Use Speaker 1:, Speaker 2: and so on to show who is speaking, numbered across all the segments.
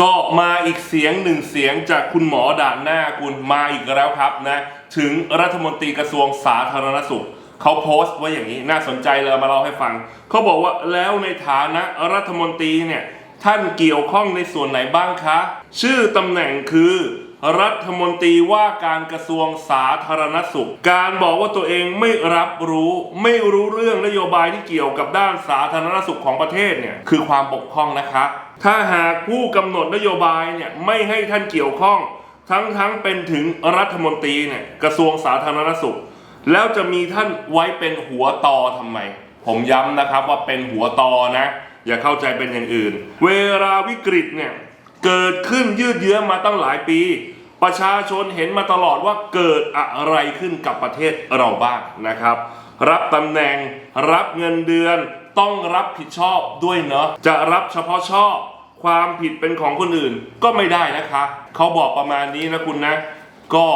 Speaker 1: ก็มาอีกเสียงหนึ่งเสียงจากคุณหมอด่านหน้าคุณมาอีกแล้วครับนะถึงรัฐมนตรีกระทรวงสาธารณสุขเขาโพสต์ไว้อย่างนี้น่าสนใจเลยมาเล่าให้ฟังเขาบอกว่าแล้วในฐานะรัฐมนตรีเนี่ยท่านเกี่ยวข้องในส่วนไหนบ้างคะ ชื่อตำแหน่งคือ รัฐมนตรีว่าการกระทรวงสาธารณสุข การบอกว่าตัวเองไม่รับรู้ไม่รู้เรื่องนโยบายที่เกี่ยวกับด้านสาธารณสุขของประเทศเนี่ยคือความบกพร่องนะคะ ถ้าหากผู้กำหนดนโยบายเนี่ยไม่ให้ท่านเกี่ยวข้อง ทั้งทั้งเป็นถึงรัฐมนตรีเนี่ยกระทรวงสาธารณสุข แล้วจะมีท่านไว้เป็นหัวตอทำไม ผมย้ำนะครับว่าเป็นหัวตอนะ อย่าเข้าใจเป็นอย่างอื่น เวลาวิกฤตเนี่ย เกิดขึ้นยืดเยื้อมาตั้งหลายปี ประชาชนเห็นมาตลอดว่าเกิดอะไรขึ้นกับประเทศเราบ้างนะครับ รับตำแหน่งรับเงินเดือนต้องรับผิดชอบด้วยเนาะจะรับเฉพาะชอบความผิดเป็นของคนอื่นก็ไม่ได้นะคะเขาบอกประมาณนี้นะคุณนะ ก็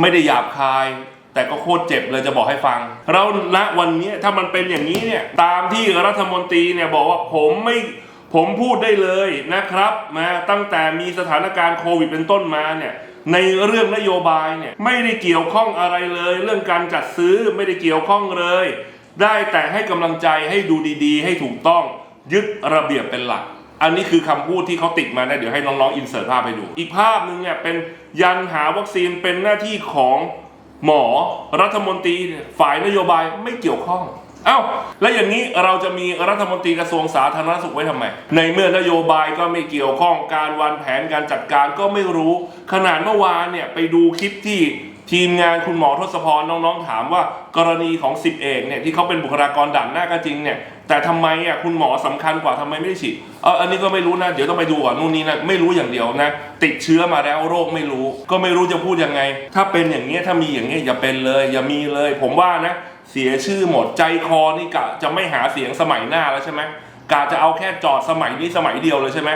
Speaker 1: ไม่ได้หยาบคาย แต่ก็โคตรเจ็บเลยจะบอกให้ฟัง เราณวันนี้ถ้ามันเป็นอย่างนี้เนี่ยตามที่รัฐมนตรีเนี่ยบอกว่าผมไม่ ผมพูดได้เลยนะครับนะตั้งแต่มีสถานการณ์โควิดเป็นต้นมาเนี่ยในเรื่องนโยบายเนี่ยไม่ได้เกี่ยวข้องอะไรเลย เรื่องการจัดซื้อไม่ได้เกี่ยวข้องเลย ได้แต่ให้กำลังใจให้ดูดีๆ ให้ถูกต้องยึดระเบียบเป็นหลัก อันนี้คือคำพูดที่เขาติดมานะเดี๋ยวให้น้องๆอินเสิร์ตภาพให้ดู อีกภาพหนึ่งเนี่ยเป็นยันหาวัคซีนเป็นหน้าที่ของหมอรัฐมนตรีฝ่ายนโยบายไม่เกี่ยวข้อง เอ้าแล้วอย่างนี้เราจะมีรัฐมนตรีกระทรวงสาธารณสุขไว้ทำไม ในเมื่อนโยบายก็ไม่เกี่ยวข้องการวางแผนการจัดการก็ไม่รู้ ขนาดเมื่อวานเนี่ยไปดูคลิปที่ ทีมงานคุณหมอทศพรน้องๆถามว่ากรณีของสิบเอกเนี่ยที่เขาเป็นบุคลากรด่านหน้าก็จริงเนี่ยแต่ทำไมอะคุณหมอสำคัญกว่าทำไมไม่ได้ฉีดเอออันนี้ก็ไม่รู้นะ เดี๋ยวต้องไปดูก่อนนู่นนี่นะไม่รู้อย่างเดียวนะ ติดเชื้อมาแล้วโรคไม่รู้ ก็ไม่รู้จะพูดยังไง ถ้าเป็นอย่างเงี้ยถ้ามีอย่างเงี้ยอย่าเป็นเลย อย่ามีเลย ผมว่านะเสียชื่อหมดใจคอนี่กะจะไม่หาเสียงสมัยหน้าแล้วใช่ไหมกะจะเอาแค่จอดสมัยนี้สมัยเดียวเลยใช่ไหม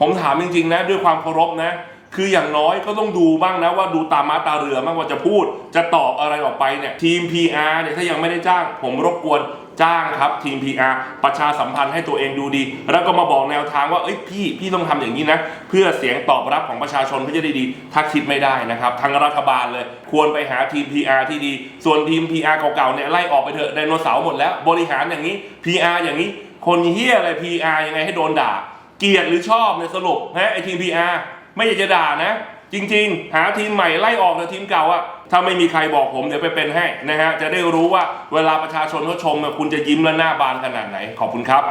Speaker 1: ผมถามจริงๆนะด้วยความเคารพนะ คืออย่างน้อยก็ต้องดูบ้างนะว่าดูตามมาตาเรือบ้างว่าจะพูด จะตอบอะไรออกไปเนี่ยทีม PR เนี่ยถ้ายังไม่ได้จ้าง ผมรบกวนจ้างครับทีม PR ประชาสัมพันธ์ให้ตัวเองดูดี แล้วก็มาบอกแนวทางว่าเอ้ยพี่พี่ต้องทำอย่างนี้นะ เพื่อเสียงตอบรับของประชาชนเพื่อจะได้ดี ถ้าคิดไม่ได้นะครับทางรัฐบาลเลย ควรไปหาทีม PR ที่ดี ส่วนทีม PR เก่าๆเนี่ยไล่ออกไปเถอะไดโนเสาร์หมดแล้ว บริหารอย่างนี้ PR อย่างนี้ คนเฮี้ยอะไร PR ยังไงให้โดนด่า เกลียดหรือชอบเนี่ยสรุปนะไอทีม PR ไม่อยากจะด่านะ จริง ๆ หาทีมใหม่ไล่ออกแต่ทีมเก่าอะถ้าไม่มีใครบอกผมเดี๋ยวไปเป็นให้นะฮะจะได้รู้ว่าเวลาประชาชนเขาชมคุณจะยิ้มและหน้าบานขนาดไหนขอบคุณครับ